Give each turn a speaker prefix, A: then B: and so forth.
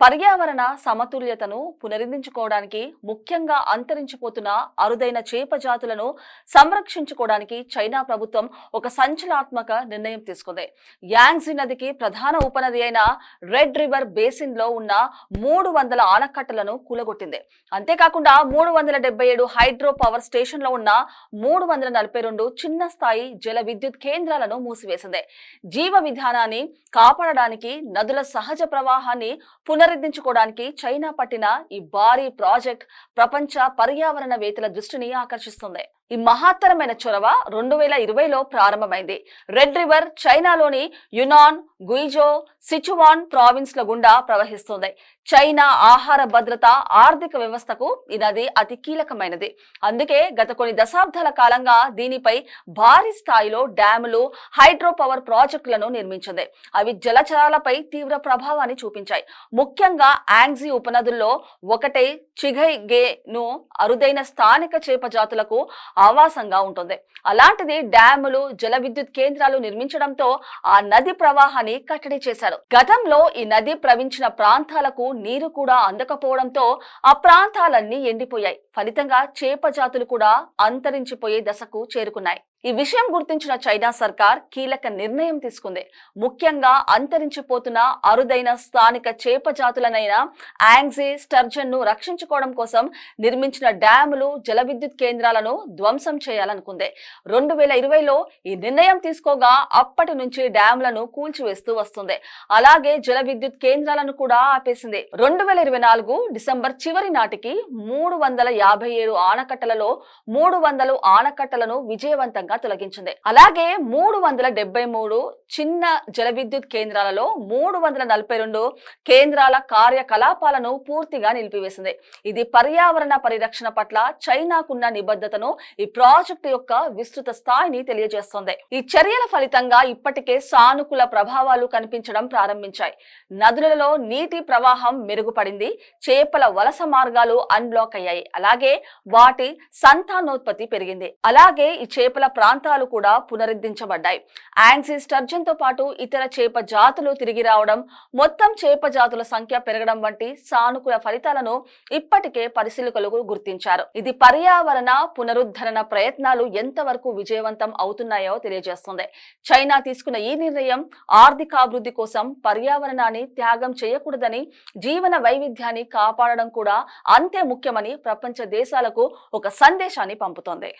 A: పర్యావరణ సమతుల్యతను పునరుద్ధరించుకోవడానికి ముఖ్యంగా అంతరించిపోతున్న అరుదైన చేప జాతులను సంరక్షించుకోవడానికి చైనా ప్రభుత్వం ఒక సంచలనాత్మక నిర్ణయం తీసుకుంది. యాంగ్జీ నదికి ప్రధాన ఉపనది అయిన రెడ్ రివర్ బేసిన్లో ఉన్న మూడు వందల ఆనకట్టలను కూలగొట్టింది. అంతేకాకుండా మూడు వందల డెబ్బై ఏడు హైడ్రో పవర్ స్టేషన్లో ఉన్న మూడు వందల నలభై రెండు చిన్న స్థాయి జల విద్యుత్ కేంద్రాలను మూసివేసింది. జీవ విధానాన్ని కాపాడడానికి నదుల సహజ ప్రవాహాన్ని పునరుద్ధరించుకోవడానికి చైనా పట్టిన ఈ భారీ ప్రాజెక్ట్ ప్రపంచ పర్యావరణవేత్తల దృష్టిని ఆకర్షిస్తుంది. ఈ మహత్తరమైన చొరవ రెండు వేల ఇరవైలో ప్రారంభమైంది. రెడ్ రివర్ చైనాలోని యునాన్ గుయిజో సిచువాన్ ప్రావిన్స్ ల గుండా ప్రవహిస్తుంది. చైనా ఆహార భద్రత ఆర్థిక వ్యవస్థకు ఈ నది అతి కీలకమైనది. అందుకే గత కొన్ని దశాబ్దాల కాలంగా దీనిపై భారీ స్థాయిలో డ్యాములు హైడ్రో పవర్ ప్రాజెక్టులను నిర్మించింది. అవి జలచరాలపై తీవ్ర ప్రభావాన్ని చూపించాయి. ముఖ్యంగా యాంగ్జీ ఉపనదుల్లో ఒకటే చిఘై గేను అరుదైన స్థానిక చేప జాతులకు ఆవాసంగా ఉంటుంది. అలాంటిది డ్యాములు జల విద్యుత్ కేంద్రాలు నిర్మించడంతో ఆ నది ప్రవాహాన్ని కట్టడి చేశారు. గతంలో ఈ నది ప్రవించిన ప్రాంతాలకు నీరు కూడా అందకపోవడంతో ఆ ప్రాంతాలన్నీ ఎండిపోయాయి. ఫలితంగా చేప జాతులు కూడా అంతరించిపోయే దశకు చేరుకున్నాయి. ఈ విషయం గుర్తించిన చైనా సర్కార్ కీలక నిర్ణయం తీసుకుంది. ముఖ్యంగా అంతరించిపోతున్న అరుదైన స్థానిక చేప జాతులనైన యాంగ్జీ స్టర్జన్ను రక్షించుకోవడం కోసం నిర్మించిన డ్యాములు జల విద్యుత్ కేంద్రాలను ధ్వంసం చేయాలనుకుంది. రెండు వేల ఇరవైలో ఈ నిర్ణయం తీసుకోగా అప్పటి నుంచి డ్యాములను కూల్చివేస్తూ వస్తుంది. అలాగే జల విద్యుత్ కేంద్రాలను కూడా ఆపేసింది. రెండు వేల ఇరవై నాలుగు డిసెంబర్ చివరి నాటికి మూడు వందల యాభై ఏడు ఆనకట్టలలో మూడు వందలు ఆనకట్టలను విజయవంతంగా తొలగించింది. అలాగే మూడు వందల డెబ్బై మూడు చిన్న జల విద్యుత్ కేంద్రాలలో మూడు వందల నలభై రెండు కేంద్రాల కార్యకలాపాలను పూర్తిగా నిలిపివేసింది. ఇది పర్యావరణ పరిరక్షణ పట్ల చైనాకున్న నిబద్ధతను ఈ ప్రాజెక్టు యొక్క విస్తృత స్థాయిని తెలియజేస్తోంది. ఈ చర్యల ఫలితంగా ఇప్పటికే సానుకూల ప్రభావాలు కనిపించడం ప్రారంభించాయి. నదులలో నీటి ప్రవాహం మెరుగుపడింది. చేపల వలస మార్గాలు అన్బ్లాక్ అయ్యాయి. అలాగే వాటి సంతానోత్పత్తి పెరిగింది. అలాగే ఈ చేపల ప్రాంతాలు కూడా పునరుద్ధరించబడ్డాయి. యాంగ్సీ స్టర్జన్తో పాటు ఇతర చేప జాతులు తిరిగి రావడం మొత్తం చేప జాతుల సంఖ్య పెరగడం వంటి సానుకూల ఫలితాలను ఇప్పటికే పరిశీలకులు గుర్తించారు. ఇది పర్యావరణ పునరుద్ధరణ ప్రయత్నాలు ఎంతవరకు విజయవంతం అవుతున్నాయో తెలియజేస్తుంది. చైనా తీసుకున్న ఈ నిర్ణయం ఆర్థికాభివృద్ధి కోసం పర్యావరణాన్ని త్యాగం చేయకూడదని జీవన వైవిధ్యాన్ని కాపాడడం కూడా అంతే ముఖ్యమని ప్రపంచ దేశాలకు ఒక సందేశాన్ని పంపుతోంది.